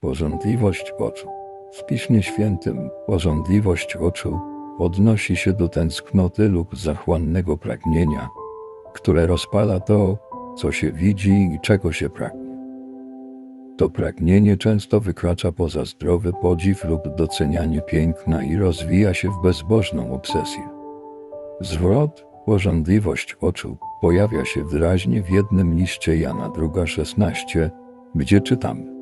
Porządliwość oczu. W Piśmie Świętym porządliwość oczu odnosi się do tęsknoty lub zachłannego pragnienia, które rozpala to, co się widzi i czego się pragnie. To pragnienie często wykracza poza zdrowy podziw lub docenianie piękna i rozwija się w bezbożną obsesję. Zwrot, porządliwość oczu pojawia się wyraźnie w jednym liście Jana 2,16, gdzie czytamy: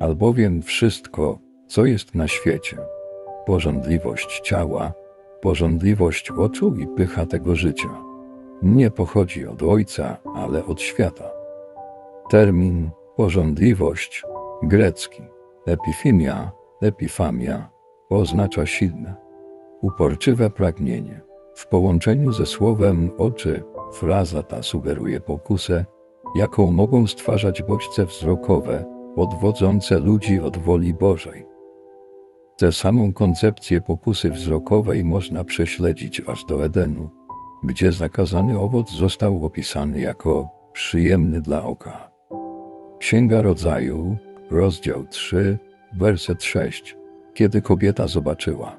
Albowiem wszystko, co jest na świecie, porządliwość ciała, porządliwość oczu i pycha tego życia, nie pochodzi od Ojca, ale od świata. Termin porządliwość grecki epifimia, epifamia oznacza silne, uporczywe pragnienie. W połączeniu ze słowem oczy fraza ta sugeruje pokusę, jaką mogą stwarzać bodźce wzrokowe odwodzące ludzi od woli Bożej. Tę samą koncepcję pokusy wzrokowej można prześledzić aż do Edenu, gdzie zakazany owoc został opisany jako przyjemny dla oka. Księga Rodzaju, rozdział 3, werset 6. Kiedy kobieta zobaczyła,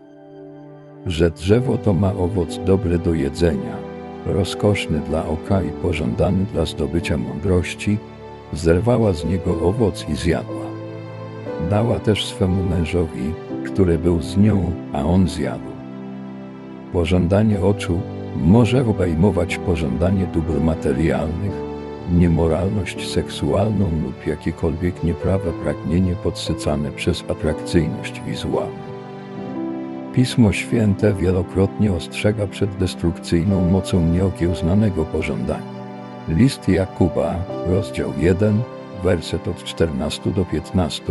że drzewo to ma owoc dobry do jedzenia, rozkoszny dla oka i pożądany dla zdobycia mądrości, zerwała z niego owoc i zjadła. Dała też swemu mężowi, który był z nią, a on zjadł. Pożądanie oczu może obejmować pożądanie dóbr materialnych, niemoralność seksualną lub jakiekolwiek nieprawe pragnienie podsycane przez atrakcyjność wizualną. Pismo Święte wielokrotnie ostrzega przed destrukcyjną mocą nieokiełznanego pożądania. List Jakuba, rozdział 1, werset od 14 do 15,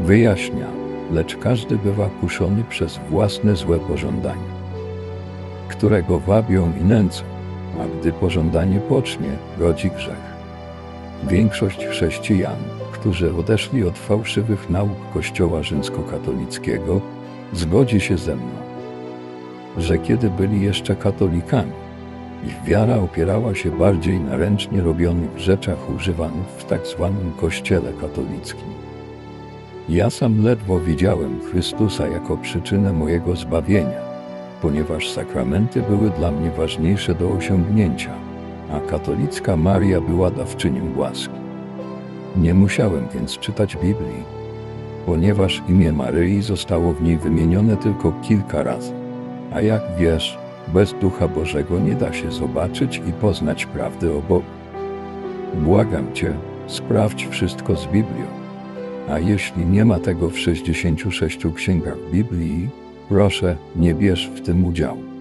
wyjaśnia, lecz każdy bywa kuszony przez własne złe pożądania, którego wabią i nęcą, a gdy pożądanie pocznie, rodzi grzech. Większość chrześcijan, którzy odeszli od fałszywych nauk Kościoła rzymskokatolickiego, zgodzi się ze mną, że kiedy byli jeszcze katolikami, ich wiara opierała się bardziej na ręcznie robionych rzeczach używanych w tak zwanym Kościele katolickim. Ja sam ledwo widziałem Chrystusa jako przyczynę mojego zbawienia, ponieważ sakramenty były dla mnie ważniejsze do osiągnięcia, a katolicka Maria była dawczynią łaski. Nie musiałem więc czytać Biblii, ponieważ imię Maryi zostało w niej wymienione tylko kilka razy. A jak wiesz, bez Ducha Bożego nie da się zobaczyć i poznać prawdy o Bogu. Błagam Cię, sprawdź wszystko z Biblią. A jeśli nie ma tego w 66 księgach Biblii, proszę, nie bierz w tym udziału.